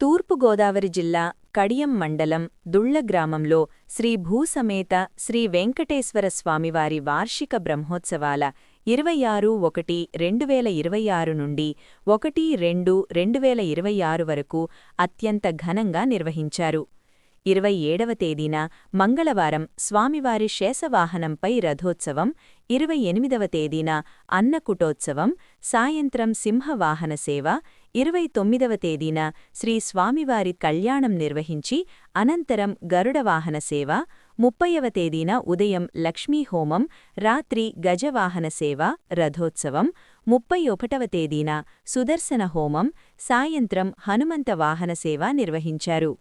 తూర్పుగోదావరి జిల్లా కడియం మండలం దుళ్ళ గ్రామంలో శ్రీ భూసమేత శ్రీ వెంకటేశ్వర స్వామివారి వార్షిక బ్రహ్మోత్సవాల ఇరవై ఆరు ఒకటి రెండు వేల ఇరవై ఆరు నుండి ఒకటి రెండు రెండు వేల ఇరవై ఆరు వరకు అత్యంత ఘనంగా నిర్వహించారు. ఇరవై ఏడవ తేదీన మంగళవారం స్వామివారి శేషవాహనంపై రథోత్సవం ఇరవై ఎనిమిదవ తేదీన అన్నకుటోత్సవం సాయంత్రం సింహవాహన సేవ ఇరవై తొమ్మిదవ తేదీన శ్రీ స్వామివారి కళ్యాణం నిర్వహించి అనంతరం గరుడవాహన సేవ ముప్పైవ తేదీన ఉదయం లక్ష్మీహోమం రాత్రి గజవాహన సేవ రథోత్సవం ముప్పై ఒకటవ తేదీన సుదర్శన హోమం సాయంత్రం హనుమంత వాహన సేవ నిర్వహించారు.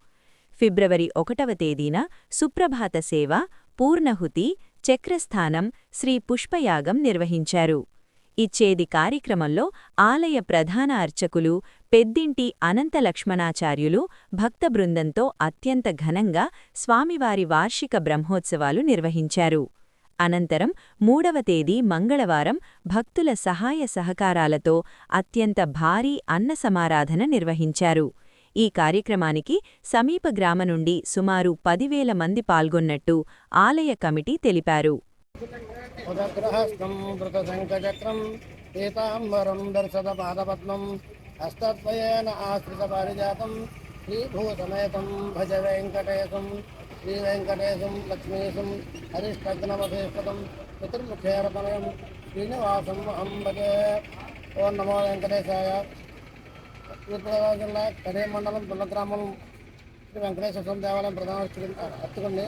ఫిబ్రవరి ఒకటవ తేదీన సుప్రభాత సేవ పూర్ణహుతి చక్రస్థానం శ్రీ పుష్పయాగం నిర్వహించారు. ఇచ్చేది కార్యక్రమంలో ఆలయ ప్రధాన అర్చకులు పెద్దింటి అనంత లక్ష్మణాచార్యులు భక్త బృందంతో అత్యంత ఘనంగా స్వామివారి వార్షిక బ్రహ్మోత్సవాలు నిర్వహించారు. అనంతరం మూడవ తేదీ మంగళవారం భక్తుల సహాయ సహకారాలతో అత్యంత భారీ అన్న సమారాధన నిర్వహించారు. ఈ కార్యక్రమానికి సమీప గ్రామ నుండి సుమారు పదివేల మంది పాల్గొన్నట్టు ఆలయ కమిటీ తెలిపారు. ఉదగ్రహస్తం మృతశంఖచక్రం పీతాంబరం దర్శత పాదపద్మం హస్తద్వయేన ఆశ్రిత పారిజాతం శ్రీభూతమేతం భజ వెంకటేశం శ్రీవెంకటేశం లక్ష్మీశం హరిష్టగ్నమధేశ్వతం పితృముఖేరపనయం శ్రీనివాసం అహం భజే ఓం నమో వెంకటేశాయ. తూర్పుగోదావరి జిల్లా కడే మండలం దుల్ల గ్రామం శ్రీ వెంకటేశ్వర స్వామి దేవాలయం ప్రధాన అర్చకుడు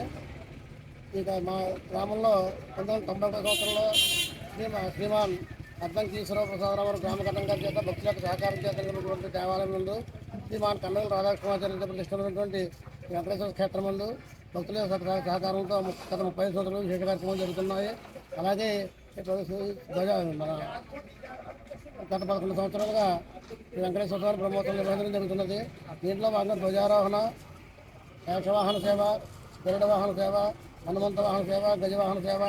ఇక మా గ్రామంలో పంతొమ్మిది తొంభై ఒకటి సంవత్సరంలో శ్రీమా శ్రీమాన్ అద్దంకి ఈశ్వర ప్రసాదరావు గ్రామ గారి చేత భక్తులకు సహకారం చేత ఉన్నటువంటి దేవాలయం ముందు శ్రీమాన్ కన్నల రాధాకృష్ణాచార్య ప్రతిష్టమైనటువంటి వెంకటేశ్వర క్షేత్రం ముందు భక్తుల సహకారంతో గత ముప్పై సంవత్సరాలు విశేష కార్యక్రమాలు జరుగుతున్నాయి. అలాగే ఇప్పుడు ధ్వజ మన గత పదకొండు సంవత్సరాలుగా ఈ వెంకటేశ్వర స్వామి బ్రహ్మోత్సవం నిర్వహించడం జరుగుతున్నది. దీంట్లో భాగంగా ధ్వజారోహణ యక్షవాహన సేవ గరుడ వాహన సేవ హనుమంత వాహన సేవ గజవాహన సేవ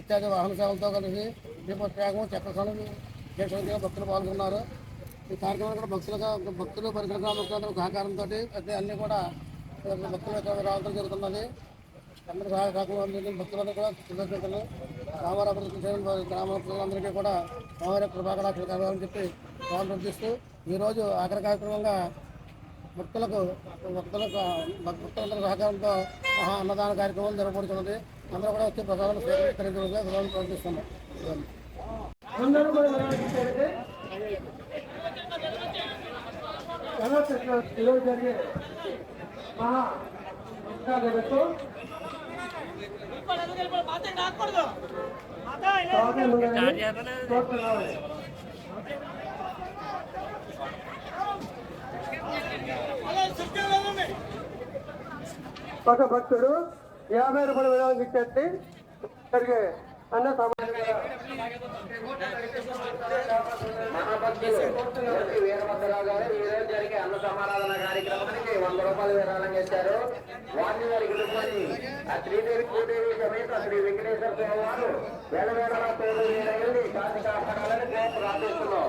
ఇత్యాది వాహన సేవలతో కలిసి దీపోత్యాగం చక్రస్వామి విశేషంగా భక్తులు పాల్గొన్నారు. ఈ కార్యక్రమం కూడా భక్తులుగా భక్తులు పరిసర గ్రామస్తులందరూ సహకారంతో అన్నీ కూడా భక్తుల యొక్క రావడం జరుగుతున్నది. అందరూ సహాయ సహకారం భక్తులందరూ కూడా కృతజ్ఞతలు. రామారాపతి గ్రామ ప్రజలందరికీ కూడా రామారావు కృపాకళాక్షలు కలవాలని చెప్పి ప్రార్థిస్తూ ఈరోజు ఆఖరి కార్యక్రమంగా భక్తులకు భక్తులకు భక్తులందరి సహకారంతో మహా అన్నదాన కార్యక్రమం జరగబడుతున్నది అందరూ కూడా వచ్చి స్వీకరించడానికి ప్రసాదం ఈరోజు జరిగే మహా సంస్కారాలకు ఒక భక్తుడు యాభై రూపాయల విధానం ఇచ్చేసి జరిగే అన్న మహాభక్తులు వీరభద్రరావు గారు ఈ రోజు జరిగే అన్న సమారాధన కార్యక్రమానికి వంద రూపాయలు విరాళం చేశారు వారిని వారి కుటుంబాన్ని ఆ శ్రీదేవి భూదేవి సమేత శ్రీ వెంకటేశ్వర స్వామి వారు వేల వేల తోడు వీరయ్యి కాచి కాపాడాలని కోరు ప్రార్థిస్తున్నాం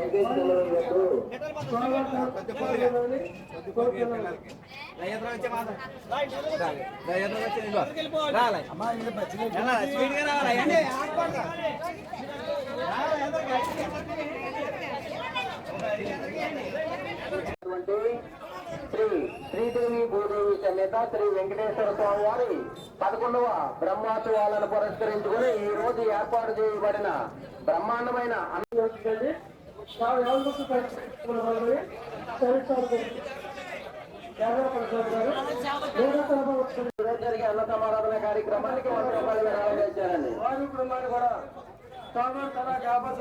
శ్రీ శ్రీదేవి భూదేవి సమేత శ్రీ వెంకటేశ్వర స్వామి వారి పదకొండవ బ్రహ్మోత్సవాలను పురస్కరించుకుని ఈ రోజు ఏర్పాటు చేయబడిన బ్రహ్మాండమైన అన్న జరిగే అన్న సమారాధన కార్యక్రమానికి వంద రూపాయలు విరాళం చేశారండి వారి కుటుంబాన్ని కూడా స్వామి తన జ్ఞాపకం